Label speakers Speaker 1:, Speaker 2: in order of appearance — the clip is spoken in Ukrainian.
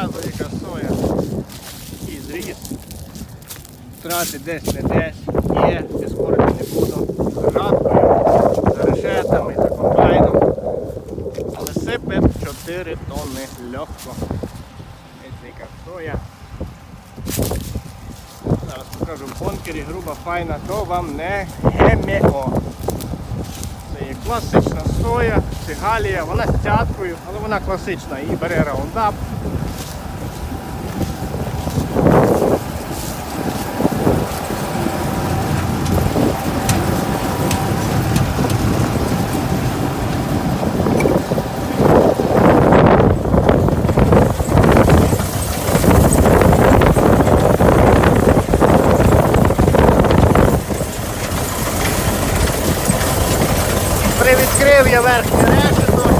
Speaker 1: Показую, яка соя. І зріс. Втрати десь не десь. Є, я спорити не буду. За за решетами, за комбайном. Але сипе 4 тонни легко. Ось яка соя. Зараз покажу в бонкері, груба, файна, то вам не ГМО. Це є класична соя, цигалія, вона з цяткою, але вона класична. Її бере раундап, перевідкрив я верхнє решето.